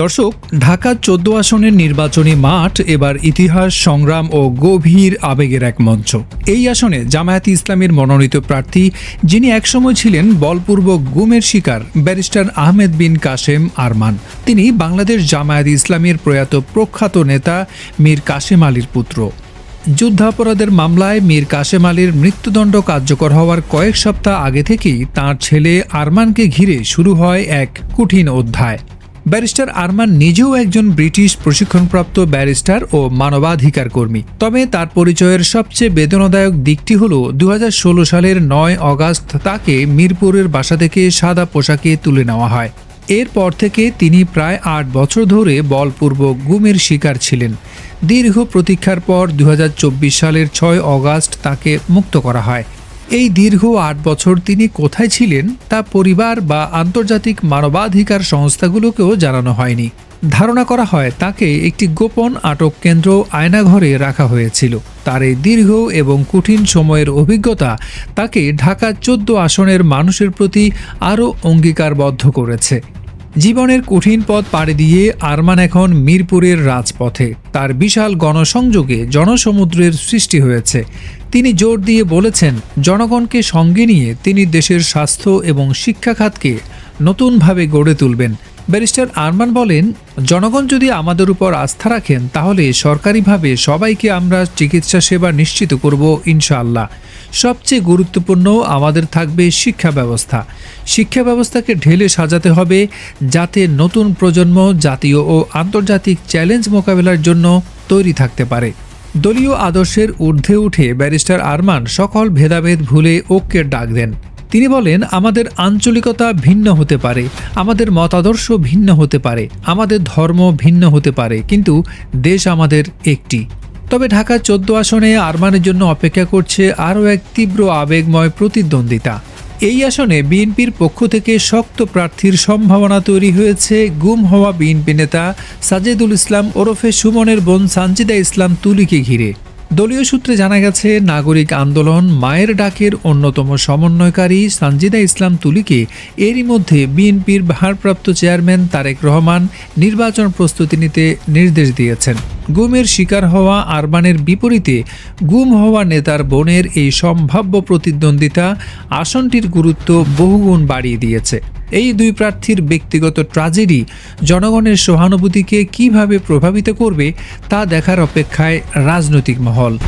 দর্শক, ঢাকা চোদ্দ আসনের নির্বাচনী মাঠ এবার ইতিহাস, সংগ্রাম ও গভীর আবেগের এক মঞ্চ। এই আসনে জামায়াতে ইসলামের মনোনীত প্রার্থী, যিনি একসময় ছিলেন বলপূর্বক গুমের শিকার, ব্যারিস্টার আহমেদ বিন কাশেম আরমান। তিনি বাংলাদেশ জামায়াত ইসলামের প্রয়াত প্রখ্যাত নেতা মীর কাশেম আলীর পুত্র। যুদ্ধাপরাধের মামলায় মীর কাশেম আলীর মৃত্যুদণ্ড কার্যকর হওয়ার কয়েক সপ্তাহ আগে থেকেই তার ছেলে আরমানকে ঘিরে শুরু হয় এক কঠিন অধ্যায়। ব্যারিস্টার আরমান নিজেও একজন ব্রিটিশ প্রশিক্ষণপ্রাপ্ত ব্যারিস্টার ও মানবাধিকার কর্মী। তবে তার পরিচয়ের সবচেয়ে বেদনাদায়ক দিকটি হল দু হাজার ষোলো সালের নয় অগাস্ট তাকে মিরপুরের বাসা থেকে সাদা পোশাকে তুলে নেওয়া হয়। এরপর থেকে তিনি প্রায় আট বছর ধরে বলপূর্বক গুমের শিকার ছিলেন। দীর্ঘ প্রতীক্ষার পর দু হাজার চব্বিশ সালের ছয় অগাস্ট তাকে মুক্ত করা হয়। এই দীর্ঘ আট বছর তিনি কোথায় ছিলেন তা পরিবার বা আন্তর্জাতিক মানবাধিকার সংস্থাগুলোকেও জানানো হয়নি। ধারণা করা হয় তাকে একটি গোপন আটক কেন্দ্র আয়নাঘরে রাখা হয়েছিল। তার এই দীর্ঘ এবং কঠিন সময়ের অভিজ্ঞতা তাকে ঢাকা চোদ্দ আসনের মানুষের প্রতি আরও অঙ্গীকারবদ্ধ করেছে। জীবনের কঠিন পথ পাড়ি দিয়ে আরমান এখন মিরপুরের রাজপথে। তার বিশাল গণসংযোগে জনসমুদ্রের সৃষ্টি হয়েছে। তিনি জোর দিয়ে বলেছেন, জনগণকে সঙ্গে নিয়ে তিনি দেশের স্বাস্থ্য এবং শিক্ষা খাতকে নতুনভাবে গড়ে তুলবেন। ব্যারিস্টার আরমান বলেন, জনগণ যদি আমাদের উপর আস্থা রাখেন, তাহলে সরকারিভাবে সবাইকে আমরা চিকিৎসা সেবা নিশ্চিত করব ইনশাআল্লাহ। সবচেয়ে গুরুত্বপূর্ণ আমাদের থাকবে শিক্ষা ব্যবস্থা। শিক্ষা ব্যবস্থাকে ঢেলে সাজাতে হবে যাতে নতুন প্রজন্ম জাতীয় ও আন্তর্জাতিক চ্যালেঞ্জ মোকাবেলার জন্য তৈরি থাকতে পারে। দলীয় আদর্শের ঊর্ধ্বে উঠে ব্যারিস্টার আরমান সকল ভেদাভেদ ভুলে ঐক্যের ডাক দেন। তিনি বলেন, আমাদের আঞ্চলিকতা ভিন্ন হতে পারে, আমাদের মতাদর্শ ভিন্ন হতে পারে, আমাদের ধর্ম ভিন্ন হতে পারে, কিন্তু দেশ আমাদের একটি। তবে ঢাকা চোদ্দ আসনে আরমানের জন্য অপেক্ষা করছে আরও এক তীব্র আবেগময় প্রতিদ্বন্দ্বিতা। এই আসনে বিএনপির পক্ষ থেকে শক্ত প্রার্থীর সম্ভাবনা তৈরি হয়েছে। গুম হওয়া বিএনপি নেতা সাজেদুল ইসলাম ওরফে সুমনের বোন সানজিদা ইসলাম তুলিকে ঘিরে। দলীয় সূত্রে জানা গেছে, নাগরিক আন্দোলন মায়ের ডাকের অন্যতম সমন্বয়কারী সানজিদা ইসলাম তুলিকে এরই মধ্যে বিএনপির ভারপ্রাপ্ত চেয়ারম্যান তারেক রহমান নির্বাচন প্রস্তুতি নিতে নির্দেশ দিয়েছেন। গুমের শিকার হওয়া আরবানের বিপরীতে গুম হওয়া নেতার বোনের এই সম্ভাব্য প্রতিদ্বন্দ্বিতা আসনটির গুরুত্ব বহুগুণ বাড়িয়ে দিয়েছে। এই দুই প্রার্থীর ব্যক্তিগত ট্রাজেডি জনগণের সহানুভূতিকে কীভাবে প্রভাবিত করবে তা দেখার অপেক্ষায় রাজনৈতিক মহল।